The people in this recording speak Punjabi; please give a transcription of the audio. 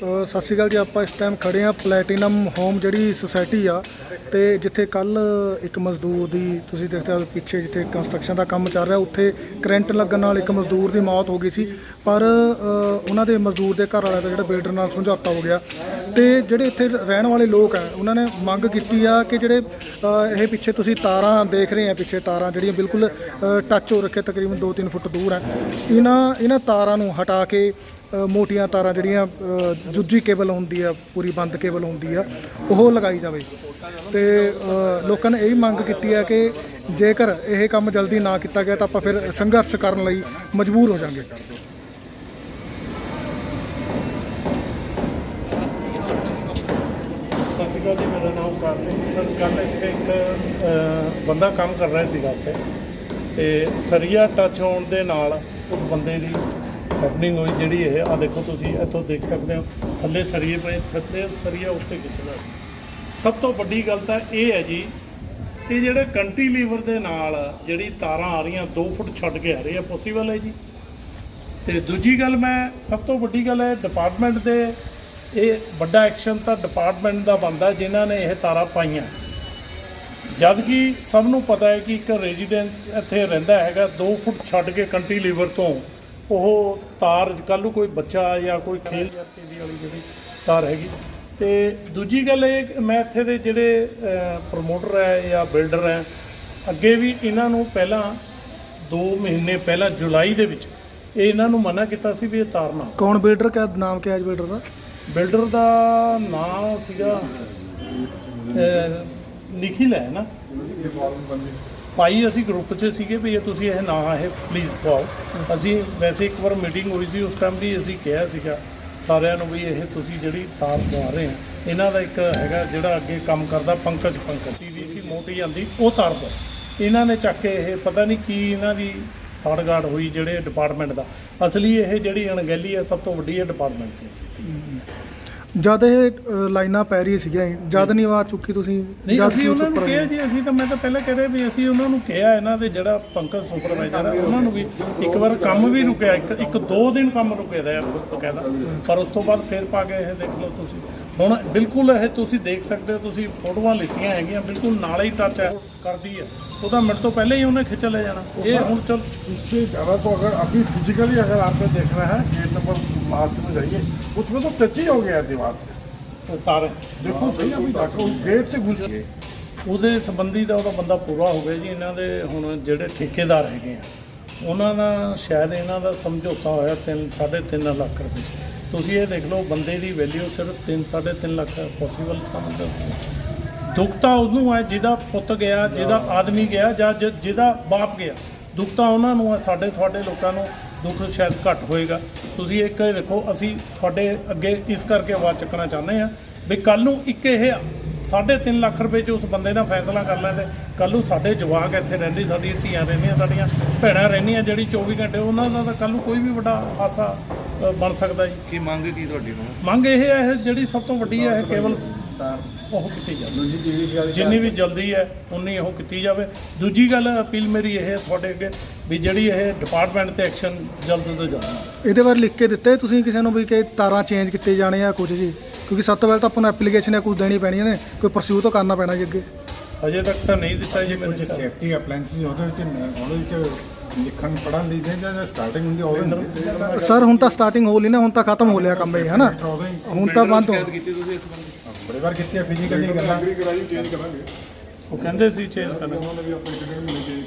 ਸਤਿ ਸ਼੍ਰੀ ਅਕਾਲ ਜੀ, ਆਪਾਂ ਇਸ ਟਾਈਮ ਖੜੇ ਆ ਪਲੈਟੀਨਮ ਹੋਮ ਜਿਹੜੀ ਸੁਸਾਇਟੀ ਆ ਤੇ ਜਿੱਥੇ ਕੱਲ ਇੱਕ ਮਜ਼ਦੂਰ ਦੀ ਤੁਸੀਂ ਦੇਖਦੇ ਹੋ ਪਿੱਛੇ ਜਿੱਥੇ ਕੰਸਟਰਕਸ਼ਨ ਦਾ ਕੰਮ ਚੱਲ ਰਿਹਾ, ਉੱਥੇ ਕਰੰਟ ਲੱਗਣ ਨਾਲ ਇੱਕ ਮਜ਼ਦੂਰ ਦੀ ਮੌਤ ਹੋ ਗਈ ਸੀ। ਪਰ ਉਹਨਾਂ ਦੇ ਮਜ਼ਦੂਰ ਦੇ ਘਰ ਵਾਲਿਆਂ ਦਾ ਜਿਹੜਾ ਬਿਲਡਰ ਨਾਲ ਸਮਝੌਤਾ ਹੋ ਗਿਆ। ਤੇ ਜਿਹੜੇ ਇੱਥੇ ਰਹਿਣ ਵਾਲੇ ਲੋਕ ਆ ਉਹਨਾਂ ਨੇ ਮੰਗ ਕੀਤੀ ਆ ਕਿ ਜਿਹੜੇ ਇਹ ਪਿੱਛੇ ਤੁਸੀਂ ਤਾਰਾਂ ਦੇਖ ਰਹੇ ਆ ਪਿੱਛੇ ਤਾਰਾਂ ਜਿਹੜੀਆਂ ਬਿਲਕੁਲ ਟੱਚ ਹੋ ਰੱਖੇ ਤਕਰੀਬਨ 2-3 ਫੁੱਟ ਦੂਰ ਆ। ਇਹਨਾਂ ਇਹਨਾਂ ਤਾਰਾਂ ਨੂੰ ਹਟਾ ਕੇ ਮੋਟੀਆਂ ਤਾਰਾਂ ਜਿਹੜੀਆਂ ਅ, ਦੂਜੀ ਕੇਬਲ ਹੁੰਦੀ ਆ ਪੂਰੀ ਬੰਦ ਕੇਬਲ ਹੁੰਦੀ ਆ ਉਹ ਲਗਾਈ ਜਾਵੇ। ਤੇ ਲੋਕਾਂ ਨੇ ਇਹ ਮੰਗ ਕੀਤੀ ਆ ਕਿ ਜੇਕਰ ਇਹ ਕੰਮ ਜਲਦੀ ਨਾ ਕੀਤਾ ਗਿਆ ਤਾਂ ਆਪਾਂ ਫਿਰ ਸੰਘਰਸ਼ ਕਰਨ ਲਈ ਮਜਬੂਰ ਹੋ ਜਾਾਂਗੇ। ਸਤਿ ਜੀ, ਮੇਰਾ ਨਾਮ ਕਾਰ ਸਿੰਘ ਸਰ ਕੱਲ ਇੱਥੇ ਇੱਕ ਬੰਦਾ ਕੰਮ ਕਰ ਰਿਹਾ ਸੀਗਾ ਉੱਥੇ। ਤੇ ਸਰੀਆ ਟੱਚ ਹੋਣ ਦੇ ਨਾਲ ਉਸ ਬੰਦੇ ਦੀ ਹੈਪਨਿੰਗ ਹੋਈ, ਜਿਹੜੀ ਇਹ ਆ ਦੇਖੋ ਤੁਸੀਂ, ਇੱਥੋਂ ਦੇਖ ਸਕਦੇ ਹੋ, ਥੱਲੇ ਸਰੀਏ ਪਏ, ਥੱਲੇ ਸਰੀਆ ਉੱਤੇ ਖਿੱਚਦਾ ਸੀ। ਸਭ ਤੋਂ ਵੱਡੀ ਗੱਲ ਤਾਂ ਇਹ ਹੈ ਜੀ, ਇਹ ਜਿਹੜੇ ਕੰਟੀਲੀਵਰ ਦੇ ਨਾਲ ਜਿਹੜੀ ਤਾਰਾਂ ਆ ਰਹੀਆਂ 2 ਫੁੱਟ ਛੱਡ ਕੇ ਆ ਰਹੀ ਹੈ ਪੋਸੀਬਲ ਹੈ ਜੀ। ਤੇ ਦੂਜੀ ਗੱਲ ਮੈਂ, ਸਭ ਤੋਂ ਵੱਡੀ ਗੱਲ ਹੈ ਡਿਪਾਰਟਮੈਂਟ ਦੇ ਇਹ ਵੱਡਾ ਐਕਸ਼ਨ ਤਾਂ ਡਿਪਾਰਟਮੈਂਟ ਦਾ ਬਣਦਾ ਜਿਨ੍ਹਾਂ ਨੇ ਇਹ ਤਾਰਾਂ ਪਾਈਆਂ। ਜਦ ਕਿ ਸਭ ਨੂੰ ਪਤਾ ਹੈ ਕਿ ਇੱਕ ਰੈਜ਼ੀਡੈਂਟ ਇੱਥੇ ਰਹਿੰਦਾ ਹੈਗਾ 2 ਫੁੱਟ ਛੱਡ ਕੇ ਕੰਟੀਲੀਵਰ ਤੋਂ, ਉਹ ਤਾਰ ਕੱਲ ਨੂੰ ਕੋਈ ਬੱਚਾ ਜਾਂ ਕੋਈ ਖੇਲ ਜਾਂ ਦੀ ਵਾਲੀ ਜਿਹੜੀ ਤਾਰ ਹੈਗੀ। ਤੇ ਦੂਜੀ ਗੱਲ ਇਹ ਮੈਂ ਇੱਥੇ ਦੇ ਜਿਹੜੇ ਪ੍ਰਮੋਟਰ ਹੈ ਜਾਂ ਬਿਲਡਰ ਹੈ, ਅੱਗੇ ਵੀ ਇਹਨਾਂ ਨੂੰ ਪਹਿਲਾਂ 2 ਮਹੀਨੇ ਪਹਿਲਾਂ ਜੁਲਾਈ ਦੇ ਵਿੱਚ ਇਹ ਇਹਨਾਂ ਨੂੰ ਮਨਾ ਕੀਤਾ ਸੀ ਵੀ ਇਹ ਤਾਰਨਾ ਕੌਣ ਬਿਲਡਰ? ਕਿਆ ਨਾਮ ਕਿਆ ਹੈ ਬਿਲਡਰ ਦਾ? ਬਿਲਡਰ ਦਾ ਨਾਮ ਸੀਗਾ ਅਹ, ਨਿਖਿਲ ਹੈ ਨਾ? ਭਾਈ ਅਸੀਂ ਗਰੁੱਪ 'ਚ ਸੀਗੇ ਵੀ ਇਹ ਤੁਸੀਂ ਇਹ ਨਾ ਇਹ ਪਲੀਜ਼ ਪਾਓ ਅਸੀਂ ਵੈਸੇ ਇੱਕ ਵਾਰ ਮੀਟਿੰਗ ਹੋਈ ਸੀ ਉਸ ਟਾਈਮ ਵੀ ਅਸੀਂ ਕਿਹਾ ਸੀਗਾ ਸਾਰਿਆਂ ਨੂੰ ਵੀ ਇਹ ਤੁਸੀਂ ਜਿਹੜੀ ਤਾਰ ਪਵਾ ਰਹੇ ਆ ਇਹਨਾਂ ਦਾ ਇੱਕ ਹੈਗਾ ਜਿਹੜਾ ਅੱਗੇ ਕੰਮ ਕਰਦਾ ਪੰਕਜ ਪੰਕਜ। ਸੀ ਮੋਟੀ ਜਾਂਦੀ ਉਹ ਤਾਰ ਪਾ ਇਹਨਾਂ ਨੇ ਚੱਕ ਕੇ ਇਹ ਪਤਾ ਨਹੀਂ ਕੀ ਇਹਨਾਂ ਦੀ ਸਾੜਗਾੜ ਹੋਈ ਜਿਹੜੇ ਡਿਪਾਰਟਮੈਂਟ ਦਾ। ਅਸਲੀ ਇਹ ਜਿਹੜੀ ਅਣਗਹਿਲੀ ਹੈ ਸਭ ਤੋਂ ਵੱਡੀ ਹੈ ਡਿਪਾਰਟਮੈਂਟ ਦੀ। ਜਦ ਇਹ ਅ, ਲਾਈਨਾਂ ਪੈ ਰਹੀ ਸੀਗੀਆਂ ਜਦ ਨਹੀਂ ਆਵਾਜ਼ ਚੁੱਕੀ ਤੁਸੀਂ ਨਹੀਂ ਜਦ ਅਸੀਂ ਕਿਉਂ ਉਹਨਾਂ ਚੁੱਪ ਨੂੰ ਰਹੇ? ਕਿਹਾ ਜੀ ਅਸੀਂ ਤਾਂ ਮੈਂ ਤਾਂ ਪਹਿਲਾਂ ਕਹਿ ਰਿਹਾ ਵੀ ਅਸੀਂ ਉਹਨਾਂ ਨੂੰ ਕਿਹਾ ਇਹਨਾਂ ਦੇ ਜਿਹੜਾ ਪੰਕਜ ਸੁਪਰਵਾਈਜ਼ਰ ਹੈ ਉਹਨਾਂ ਨੂੰ ਵੀ ਇੱਕ ਵਾਰ ਕੰਮ ਵੀ ਰੁਕਿਆ ਇੱਕ ਇੱਕ ਦੋ ਦਿਨ ਕੰਮ ਰੁਕਿਆ ਦਾ ਬਕਾਇਦਾ। ਪਰ ਉਸ ਤੋਂ ਬਾਅਦ ਫੇਰ ਪਾ ਕੇ ਇਹ ਦੇਖ ਲਓ ਤੁਸੀਂ। ਹੁਣ ਬਿਲਕੁਲ ਇਹ ਤੁਸੀਂ ਦੇਖ ਸਕਦੇ ਹੋ ਤੁਸੀਂ ਫੋਟੋਆਂ ਲਿੱਤੀਆਂ ਹੈਗੀਆਂ ਬਿਲਕੁਲ ਨਾਲੇ ਹੀ ਟੱਚ ਹੈ ਕਰਦੀ ਹੈ ਉਹਦਾ ਮਿੰਟ ਤੋਂ ਪਹਿਲਾਂ ਹੀ ਉਹਨੇ ਖਿੱਚ ਲੈ ਜਾਣਾ ਇਹ ਹੁਣ ਚਲ उससे ज़्यादा तो अगर अभी फिजिकली अगर आपने देखना है गेट नंबर लास्ट में जाइए उसमें तो टच ही हो गया है दीवार से ਤਾਰ देखो सही अभी जाकर उस गेट से घुस गए ਉਹਦੇ ਸੰਬੰਧੀ ਦਾ ਉਹਦਾ ਬੰਦਾ ਪੂਰਾ ਹੋ ਗਿਆ ਜੀ ਇਹਨਾਂ ਦੇ ਹੁਣ ਜਿਹੜੇ ਠੇਕੇਦਾਰ ਹੈਗੇ ਆ ਉਹਨਾਂ ਦਾ ਸ਼ਾਇਦ ਇਹਨਾਂ ਦਾ ਸਮਝੌਤਾ ਹੋਇਆ 3 3.5 ਲੱਖ ਰੁਪਏ ਤੁਸੀਂ ਇਹ ਦੇਖ ਲਓ, ਬੰਦੇ ਦੀ ਵੈਲਿਊ ਸਿਰਫ 3 3.5 ਲੱਖ ਪੋਸੀਬਲ ਸਮਝਦੇ ਹੋ ਦੁੱਖ ਤਾਂ ਉਹਨੂੰ ਹੈ, ਜਿਹਦਾ ਪੁੱਤ ਗਿਆ, ਜਿਹਦਾ ਆਦਮੀ ਗਿਆ, ਜਾਂ ਜਿਹਦਾ ਬਾਪ ਗਿਆ। ਦੁੱਖ ਤਾਂ ਉਹਨਾਂ ਨੂੰ ਹੈ, ਸਾਡੇ, ਤੁਹਾਡੇ ਲੋਕਾਂ ਨੂੰ ਦੁੱਖ ਸ਼ਾਇਦ ਘੱਟ ਹੋਏਗਾ। ਤੁਸੀਂ ਇੱਕ ਇਹ ਦੇਖੋ, ਅਸੀਂ ਤੁਹਾਡੇ ਅੱਗੇ ਇਸ ਕਰਕੇ ਆਵਾਜ਼ ਚੱਕਣਾ ਚਾਹੁੰਦੇ ਹਾਂ ਵੀ ਕੱਲ ਨੂੰ ਇੱਕ ਇਹ 3.5 ਲੱਖ ਰੁਪਏ 'ਚ ਉਸ ਬੰਦੇ ਨਾਲ ਫੈਸਲਾ ਕਰ ਲੈਂਦੇ। ਕੱਲ ਨੂੰ ਸਾਡੇ ਜਵਾਕ ਇੱਥੇ ਰਹਿੰਦੇ, ਸਾਡੀਆਂ ਧੀਆਂ ਰਹਿੰਦੀਆਂ, ਸਾਡੀਆਂ ਭੈਣਾਂ ਰਹਿੰਦੀਆਂ ਜਿਹੜੀ 24 ਘੰਟੇ, ਉਹਨਾਂ ਦਾ ਤਾਂ ਕੱਲ ਨੂੰ ਕੋਈ ਵੀ ਵੱਡਾ ਹਾਸਾ ਅ, ਬਣ ਸਕਦਾ ਜੀ। ਕੀ ਮੰਗ ਕੀ ਤੁਹਾਡੀ ਨੂੰ ਮੰਗ ਇਹ ਹੈ ਇਹ ਜਿਹੜੀ ਸਭ ਤੋਂ ਵੱਡੀ ਹੈ ਇਹ ਕੇਵਲ ਉਹ ਕੀਤੀ ਜਾਵੇ। ਜਿੰਨੀ ਵੀ ਜਲਦੀ ਹੈ ਉਨੀ ਉਹ ਕੀਤੀ ਜਾਵੇ। ਦੂਜੀ ਗੱਲ ਅਪੀਲ ਮੇਰੀ ਇਹ ਹੈ ਤੁਹਾਡੇ ਅੱਗੇ ਵੀ ਜਿਹੜੀ ਇਹ ਡਿਪਾਰਟਮੈਂਟ ਤੇ ਐਕਸ਼ਨ ਜਲਦ ਤੋਂ ਜਲਦ ਇਹਦੇ ਬਾਰੇ ਲਿਖ ਕੇ ਦਿੱਤੇ ਤੁਸੀਂ ਕਿਸੇ ਨੂੰ ਵੀ ਕਿ ਤਾਰਾਂ ਚੇਂਜ ਕੀਤੇ ਜਾਣੇ ਆ ਕੁਝ ਜੀ। ਕਿਉਂਕਿ ਸਭ ਤੋਂ ਪਹਿਲਾਂ ਤਾਂ ਆਪਾਂ ਨੂੰ ਐਪਲੀਕੇਸ਼ਨ ਜਾਂ ਕੁਝ ਦੇਣੀ ਪੈਣੀ ਨੇ ਕੋਈ ਪਰਸਿਊ ਤਾਂ ਕਰਨਾ ਪੈਣਾ ਜੀ ਅੱਗੇ। ਅਜੇ ਤੱਕ ਤਾਂ ਨਹੀਂ ਦਿੱਤਾ ਜੀ ਕੁਝ ਖਿਆਲ। ਸੇਫਟੀ ਅਪਲਾਈਐਂਸਿਸ ਉਹਦੇ ਵਿੱਚ ਉਹਦੇ ਵਿੱਚ ਲਿਖਣ ਪੜਨ ਲਈ ਦੇ ਜਾਂ ਸਟਾਰਟਿੰਗ ਹੁੰਦੀ ਆ ਉਹਦੇ ਵਿੱਚ ਸਰ ਹੁਣ ਤਾਂ ਸਟਾਰਟਿੰਗ ਹੋ ਲਈ ਨਾ ਹੁਣ ਤਾਂ ਖਤਮ ਹੋ ਲਿਆ ਕੰਮ ਇਹ ਉਦੋਂ ਹੀ ਹੁਣ ਤਾਂ ਬੰਦ ਹੋ ਕੀਤੀ ਤੁਸੀਂ ਇਸ ਬੰਦੇ ਬੜੇ ਵਾਰ ਕੀਤੀ ਫਿਜ਼ੀਕਲੀ ਗੱਲਾਂ। ਉਹ ਕਹਿੰਦੇ ਸੀ ਚੇਂਜ ਕਰਨਾ। ਉਹਨਾਂ ਨੇ ਵੀ ਆਪਣੇ ਕਿਹੜੇ ਮਹੀਨੇ